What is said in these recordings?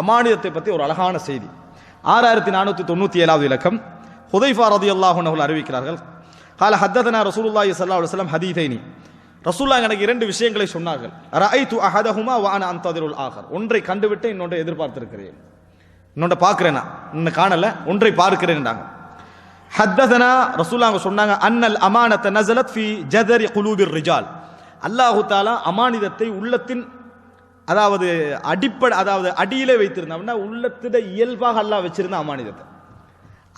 அமானியத்தை பற்றி ஒரு அழகான செய்தி. ஆறாயிரத்தி நானூற்றி தொண்ணூற்றி ஏழாவது இலக்கம். ஹுதைஃபா ரதி அல்லாஹுனவர்கள் அறிவிக்கிறார்கள் கால ஹத்ததனா ரசூலுல்லாஹி சல்லா அலுவலம் ஹதீதைனி. ரசூல்லா எனக்கு இரண்டு விஷயங்களை சொன்னார்கள். ரஐது அஹதஹுமா வான அன ஆகர் ஒன்றை கண்டுவிட்டு இன்னொன்றை எதிர்பார்த்திருக்கிறேன். இன்னொன்றை பார்க்கிறேன் நான். இன்னும் காணலை. ஒன்றை பார்க்கிறேன்டாங்க ஹத்ததனா ரசூலுல்லாஹ் அவங்க சொன்னாங்க அன்னல் அமானத்த நசலத் ஃபி ஜதரி குலூபிர் ரிஜால். அல்லாஹு தாலா அமானிதத்தை உள்ளத்தின் அதாவது அடிப்படை அதாவது அடியிலே வைத்திருந்தோம்னா உள்ளத்திட இயல்பாக அல்லா வச்சிருந்த அமானிதத்தை.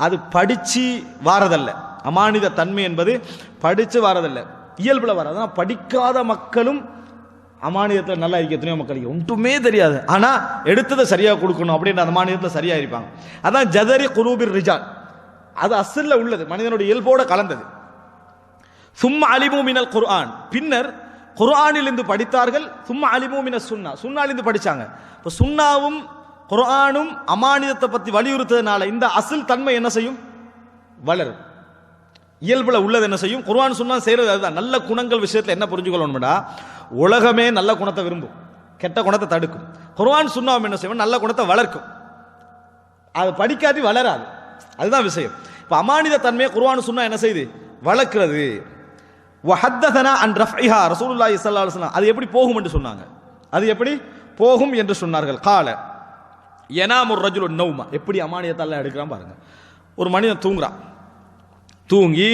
அது படித்து வாரதல்ல. அமானித தன்மை என்பது படித்து வாரதல்ல. இயல்பில் வராது. படிக்காத மக்களும் அமானியத்தில் நல்லா இருக்க எத்தனையோ மக்களுக்கு ஒன்றுமே தெரியாது. ஆனால் எடுத்ததை சரியாக கொடுக்கணும் அப்படின்ற அந்த மாநிலத்தில் சரியாக இருப்பாங்க. அதான் ஜதரி குரூபிர் ரிஜால். அது அசலில் உள்ளது. மனிதனுடைய இயல்போட கலந்தது. சும்மா அலிமு மினல் குர்ஆன். பின்னர் குர்ஆனிலிருந்து படித்தார்கள். சும்மா அலிமு மின சுன்னா. சுன்னாலிருந்து படித்தாங்க இப்போ சுன்னாவும் குர்ஆனும் அமானிதத்தை பற்றி வலியுறுத்ததுனால இந்த அசில் தன்மை என்ன செய்யும்? வளரும். இயல்பில் உள்ளது என்ன செய்யும்? குர்ஆன் சுன்னா செய்கிறது அதுதான். நல்ல குணங்கள் விஷயத்தில் என்ன புரிஞ்சுக்கொள்ளணும்டா உலகமே நல்ல குணத்தை விரும்பும். கெட்ட குணத்தை தடுக்கும். குர்ஆன் சுன்னாவும் என்ன செய்யும்? நல்ல குணத்தை வளர்க்கும். அது படிக்காட்டி வளராது. அதுதான் விஷயம். இப்போ அமானித தன்மையை குர்ஆன் சுன்னா என்ன செய்யுது? வளர்க்கிறது. வஹத்ததனா அன் ரஃப்ஹா ரசூலுல்லாஹி ஸல்லல்லாஹு அலைஹி வஸல்லம் அது எப்படி போகும் என்று சொன்னாங்க. அது எப்படி? போகும் என்று சொன்னார்கள். கால எனாமுர் ரஜுலு நௌமா எப்படி அமானியத்தால எடுக்கிறான் பாருங்க. ஒரு மனிதன் தூங்குறான். தூங்கி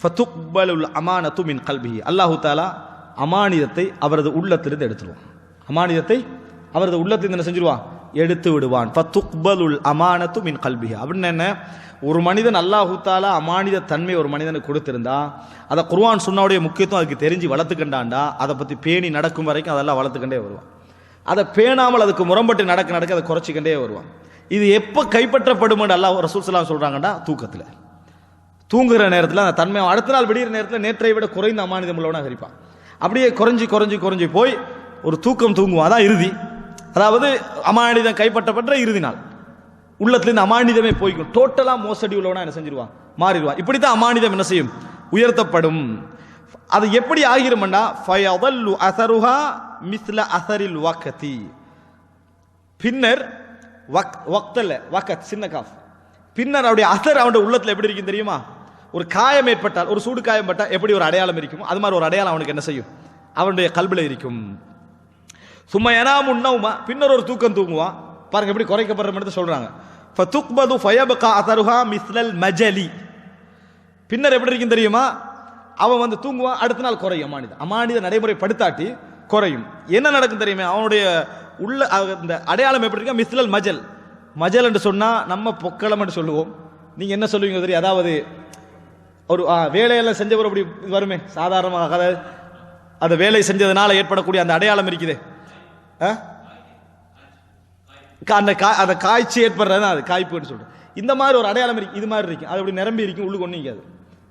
ஃபதுக்பலுல் அமானத்து மின் கல்பி அல்லாஹு தாலா அமானிதத்தை அவரது உள்ளத்திலிருந்து எடுத்துருவான். அமானிதத்தை அவரது உள்ளத்திலிருந்து என்ன செஞ்சிருவான்? எடுத்து விடுவான். ஃபத்துக்பலுல் அமானத்து மின் கல்வி அப்படின்னு என்ன? ஒரு மனிதன் அல்லாஹு அமானித தன்மை ஒரு மனிதனுக்கு கொடுத்திருந்தா அதை குர்வான் சொன்னாவுடைய முக்கியத்துவம் அதுக்கு தெரிஞ்சு வளர்த்துக்கண்டாண்டா அதை பற்றி பேணி நடக்கும் வரைக்கும் அதெல்லாம் வளர்த்துக்கண்டே வருவான். அதை பேணாமல் அதுக்கு முரம்பட்டு நடக்க நடக்க அதை குறைச்சிக்கிட்டே வருவான். இது எப்போ கைப்பற்றப்படும் அல்லாஹ் ரசூல் ஸல்லல்லாஹு சொல்றாங்கடா தூக்கத்தில். தூங்குகிற நேரத்தில் அந்த தன்மை அடுத்த நாள் விடிகிற நேரத்தில் நேற்றை விட குறைந்த அமானிதம் உள்ளவனாக இருப்பான். அப்படியே குறைஞ்சி குறைஞ்சி குறைஞ்சி போய் ஒரு தூக்கம் தூங்குவான். அதான் இறுதி. அதாவது அமானிதம் கைப்பற்றப்பட்ட இறுதி நாள். உள்ளத்துலேருந்து அமானிதமே போய்க்கும். டோட்டலாக மோசடி உள்ளவனா என்ன செஞ்சிருவான்? மாறிடுவான். இப்படி தான் அமானிதம் என்ன செய்யும்? உயர்த்தப்படும். அது எப்படி ஆகிருமண்டா? ஃபயதல்லு அசருஹா மிஸ்ல அசரில் வக்கதி பின்னர் வக் வக்தல்ல வக்கத் சின்ன காஃப். பின்னர் அவருடைய அசர் அவனுடைய உள்ளத்தில் எப்படி இருக்கும் தெரியுமா? ஒரு காயம் ஏற்பட்டால் ஒரு சூடு காயம் பட்டால் எப்படி ஒரு அடையாளம் இருக்குமோ? அது மாதிரி ஒரு அடையாளம் அவனுக்கு என்ன செய்யும்? அவனுடைய கல்பில் இருக்கும். சும்மா எனா உண்ணவுமா பின்னர் ஒரு தூக்கம் தூங்குவான் பாருங்க எப்படி குறைக்கப்படுற மட்டும் சொல்றாங்க. ஃபதுக்பது ஃபயபகா அதருஹா மிஸ்லல் மஜலி. பின்னர் எப்படி இருக்கும் தெரியுமா? அவன் வந்து தூங்குவான் அடுத்த நாள் குறையும் அமானித. அமானித நடைமுறைப்படுத்தாட்டி குறையும். என்ன நடக்கும் தெரியுமே? அவனுடைய உள்ள இந்த அடையாளம் எப்படி இருக்கா? மிஸ்லல் மஜல். மஜல் என்று சொன்னால் நம்ம பொக்களம் என்று சொல்லுவோம். நீங்கள் என்ன சொல்லுவீங்க தெரியும்? அதாவது ஒரு ஆ, வேலையெல்லாம் செஞ்சவர் அப்படி வருமே? சாதாரணமாக அதாவது அந்த வேலை செஞ்சதுனால ஏற்படக்கூடிய அந்த அடையாளம் இருக்குதே. அந்த கா அந்த காய்ச்சி ஏற்படுறது தான் அது காய்ப்புன்னு சொல்கிறேன் இந்த மாதிரி ஒரு அடையாளம் இருக்கு இது மாதிரி இருக்கும் அது அப்படி நிரம்பி இருக்கும் உள்ளுக்கு ஒன்றும் இருக்காது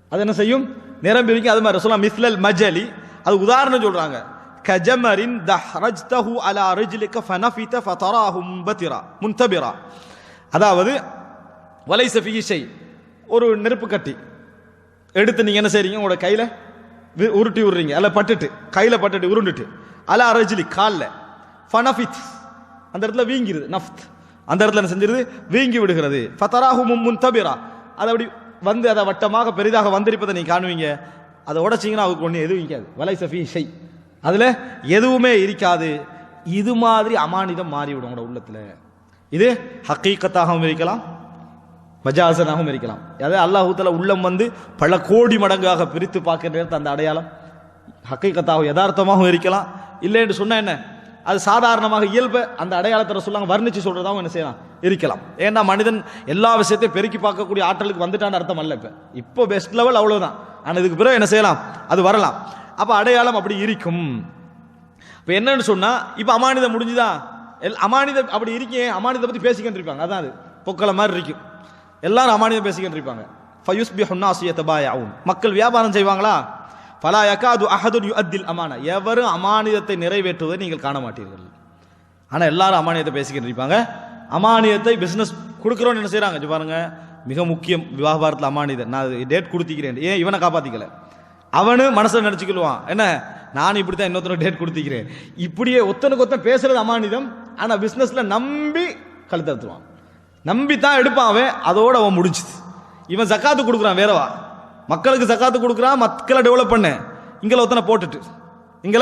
அது. என்ன செய்யும்? நிரம்பி இருக்கும் அது மாதிரி. சொல்லலாம் மிஸ்லல் மஜலி. அது உதாரணம் சொல்கிறாங்க கஜமரின் தஹ்ரஜ்தஹு அலா ரிஜ்லிக ஃபனஃபித ஃபதராஹு முன்பதிரா முன்தபிரா. அதாவது வலைச ஃபீஹி ஷை ஒரு நெருப்பு கட்டி எடுத்து நீங்கள் என்ன செய்கிறீங்க உங்களோட கையில் வி- உருட்டி விடுறீங்க. அல்ல பட்டுட்டு கையில் பட்டுட்டு உருண்டுட்டு. அலா ரஜிலி காலில். ஃபனஃபித் அந்த இடத்துல வீங்கிருது நஃப்த் அந்த இடத்துல என்ன செஞ்சிருது? வீங்கி விடுகிறது. ஃபத்தராஹு மும்முன் தபிரா அது அப்படி வந்து அதை வட்டமாக பெரிதாக வந்திருப்பதை நீங்கள் காணுவீங்க. அதை உடைச்சீங்கன்னா அவருக்கு ஒன்றும் எதுவும் இருக்காது. வலை சஃபி ஷை. அதில் எதுவுமே இருக்காது. இது மாதிரி அமானிதம் மாறிவிடும் உங்களோட உள்ளத்தில். இது ஹக்கீக்கத்தாகவும் இருக்கலாம் மஜாசனாகவும் இருக்கலாம். அதாவது அல்லாஹூத்தில் உள்ளம் வந்து பல கோடி மடங்காக பிரித்து பார்க்கிற அந்த அடையாளம். ஹக்கீக்கத்தாகவும் யதார்த்தமாகவும் இருக்கலாம். இல்லை என்று என்ன? அது சாதாரணமாக இயல்பு. அந்த அடையாளத்தை சொல்லாங்க வர்ணிச்சு சொல்றதாகவும் என்ன செய்யலாம்? இருக்கலாம். ஏன்னா மனிதன் எல்லா விஷயத்தையும் பெருக்கி பார்க்கக்கூடிய ஆற்றலுக்கு வந்துட்டான்னு அர்த்தம் அல்ல இப்போ. இப்போ பெஸ்ட் லெவல் அவ்வளவுதான். ஆனால் இதுக்கு பிறகு என்ன செய்யலாம்? அது வரலாம். அப்ப அடையாளம் அப்படி இருக்கும். இப்போ என்னன்னு சொன்னா இப்போ அமானிதம் முடிஞ்சுதா? எல் அமானிதம் அப்படி இருக்கேன் அமானிதம் பத்தி பேசிக்கிட்டு இருப்பாங்க அதான் அது. பொக்கலை மாதிரி இருக்கும். எல்லாரும் அமானிதம் பேசிக்கிட்டு இருப்பாங்க ஃபயுஸ் பி ஹுன்னாசியத்தபாயாவும் மக்கள் வியாபாரம் செய்வாங்களா? பலா யக்காது அஹதுன் யுஅத்தில் அமான எவரும் அமானியத்தை நிறைவேற்றுவதை நீங்கள் காண மாட்டீர்கள் ஆனால் எல்லாரும் அமானியத்தை பேசிக்கிட்டு இருப்பாங்க. அமானியத்தை பிஸ்னஸ் கொடுக்குறோன்னு என்ன செய்கிறாங்க இங்க பாருங்க. மிக முக்கியம் வியாபாரத்தில் அமானியத்தை நான் டேட் கொடுத்திக்கிறேன். ஏன் இவனை காப்பாற்றிக்கல அவனு மனசில் நினச்சிக்கொள்வான் என்ன? நான் இப்படி தான் இன்னொருத்தனை டேட் கொடுத்திக்கிறேன். இப்படியே ஒத்தனுக்கு ஒத்தன் பேசுகிறது அமானிதம். ஆனால் பிஸ்னஸில் நம்பி கழுத்தறுத்துவான் நம்பி தான் எடுப்பான் அவன். அதோடு அவன் முடிஞ்சுது. இவன் ஜக்காத்து கொடுக்குறான் வேறவா? மக்களுக்கு சக்காத்து கொடுக்குறான் மக்களை டெவலப் பண்ண. இங்கே ஒத்தனை போட்டுட்டு. இங்கே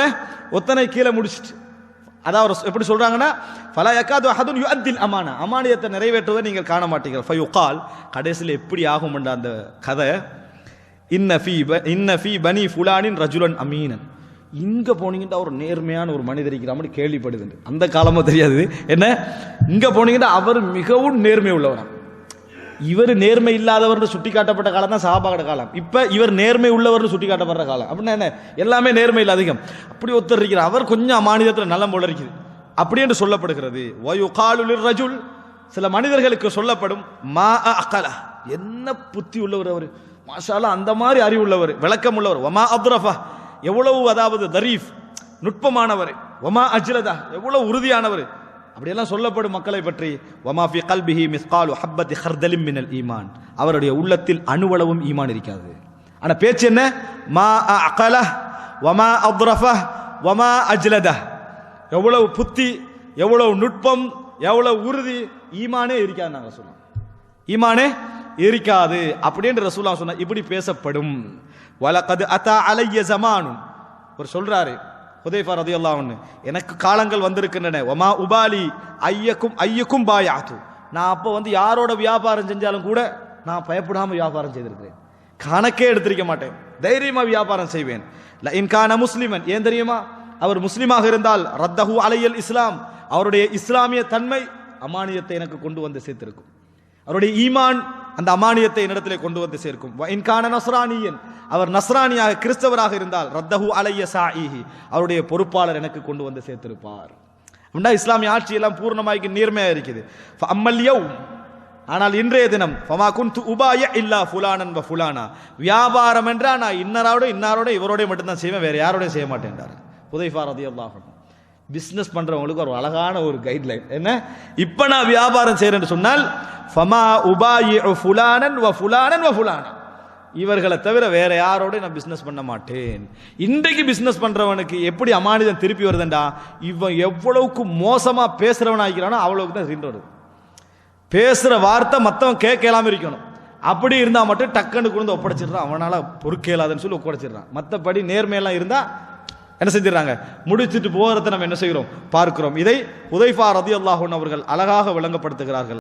ஒத்தனை கீழே முடிச்சிட்டு. அதான் அவர் எப்படி சொல்றாங்கன்னா ஃபலா அதுன் அஹதுன் யுஅத்தில் அமானா. அமானியத்தை நிறைவேற்றுவதை நீங்கள் காண மாட்டீங்க ஃபை உக்கால் கடைசியில் எப்படி ஆகும் அந்த கதை இன்ன ஃபீ ப- இன்ன ஃபீ பனி ஃபுலானின் ரஜுலன் அமீனன். இங்கே போனீங்கன்னா ஒரு நேர்மையான ஒரு மனிதர் இருக்கிற கேள்விப்படுது அந்த காலமும் தெரியாது. என்ன? இங்கே போனீங்கன்னா அவர் மிகவும் நேர்மை உள்ளவராம் இவர் நேர்மை இல்லாதவர்னு சுட்டி காட்டப்பட்ட காலம் தான் சஹாபாகட காலம். இப்ப இவர் நேர்மை உள்ளவர்னு சுட்டி காட்டப்படுற காலம். அப்படின்னா என்ன? எல்லாமே நேர்மை இல்லை அதிகம். அப்படி ஒருத்தர் இருக்கிறார். அவர் கொஞ்சம் அமானிதத்தில் நலம் போல இருக்குது. அப்படி என்று சொல்லப்படுகிறது. வயு காலுலிர் ரஜுல் சில மனிதர்களுக்கு சொல்லப்படும் மா அக்கலா என்ன புத்தி உள்ளவர் அவர்? மாஷாலா அந்த மாதிரி அறிவு உள்ளவர் விளக்கம் உள்ளவர். ஒமா அப்ரஃபா எவ்வளவு அதாவது தரீஃப் நுட்பமானவர். ஒமா அஜ்லதா. எவ்வளவு உறுதியானவர். அப்படியெல்லாம் சொல்லப்படும் மக்களை பற்றி வமாஃபி கல்பிஹி மிஸ்கால் ஹப்பத்தி ஹர்தலிம் மினல் ஈமான். அவருடைய உள்ளத்தில் அணுவளவும் ஈமான் இருக்காது. ஆனால் பேச்சு என்ன? மா அகல வமா அப்ரஃப வமா அஜ்லத எவ்வளவு புத்தி எவ்வளவு நுட்பம் எவ்வளவு உறுதி ஈமானே இருக்காது நாங்கள் சொல்லுவோம் ஈமானே இருக்காது அப்படின்னு ரசூலா சொன்ன இப்படி பேசப்படும். வலகது அத்தா அலைய ஜமானுன். ஒரு சொல்றாரு ஹுதைஃபா ரதியல்லாஹு ஒன்று எனக்கு காலங்கள் வந்திருக்கின்றன. ஒமா உபாலி ஐயக்கும் ஐயக்கும் பாயாத்து. நான் அப்போ வந்து யாரோட வியாபாரம் செஞ்சாலும் கூட நான் பயப்படாமல் வியாபாரம் செய்திருக்கிறேன். கணக்கே எடுத்திருக்க மாட்டேன். தைரியமாக வியாபாரம் செய்வேன். ல இன்கான முஸ்லிமன் ஏன் தெரியுமா? அவர் முஸ்லீமாக இருந்தால் ரத்தஹு அலையல் இஸ்லாம். அவருடைய இஸ்லாமிய தன்மை அமானியத்தை எனக்கு கொண்டு வந்து சேர்த்திருக்கும். அவருடைய ஈமான் அந்த அமானியத்தை என்னிடத்திலே கொண்டு வந்து சேர்க்கும். இன்கான நஸ்ரானியன் அவர் நஸ்ரானியாக கிறிஸ்தவராக இருந்தால் ரத்தஹு அலைய சாயிஹி அவருடைய பொறுப்பாளர் எனக்கு கொண்டு வந்து சேர்த்திருப்பார். அப்படின்னா இஸ்லாமிய ஆட்சி எல்லாம் பூர்ணமாய்க்கு நேர்மையாக இருக்குது. அம்மல் ஆனால் இன்றைய தினம் ஃபமா குன்து உபாய இல்லா ஃபுலானன் வ ஃபுலானா வியாபாரம் என்றா நான் இன்னாரோட இன்னாரோட இவரோட மட்டும்தான் செய்வேன் வேறு யாரோடையும் செய்ய மாட்டேன்றார். புதைஃபா ரதியல்லாஹு அன்ஹு. பிஸ்னஸ் பண்றவங்களுக்கு ஒரு அழகான ஒரு கைட்லைன் என்ன? இப்ப நான் வியாபாரம் செய்யறேன்னு சொன்னால் ஃபமா உபாயி ஃபுலானன் வ ஃபுலானன் வ ஃபுலானன் இவர்களை தவிர வேற யாரோட நான் பிஸ்னஸ் பண்ண மாட்டேன். இன்றைக்கு பிஸ்னஸ் பண்றவனுக்கு எப்படி அமானிதம் திருப்பி வருதுண்டா? இவன் எவ்வளவுக்கு மோசமா பேசுறவன் ஆகிறானோ அவ்வளவுக்கு தான் சீண்டு வருது. பேசுற வார்த்தை மத்தவன் கேட்கலாம இருக்கணும். அப்படி இருந்தா மட்டும் டக்குன்னு கொண்டு ஒப்படைச்சிடுறான். அவனால பொறுக்கேலாதுன்னு சொல்லி ஒப்படைச்சிடுறான். மற்றபடி நேர்மையெல்லாம் இருந்தா என்ன செஞ்சிடறாங்க? முடிச்சிட்டு போகிறத நம்ம என்ன செய்கிறோம்? பார்க்கிறோம். இதை உதைஃபா ரதி அவர்கள் அழகாக விளங்கப்படுத்துகிறார்கள்.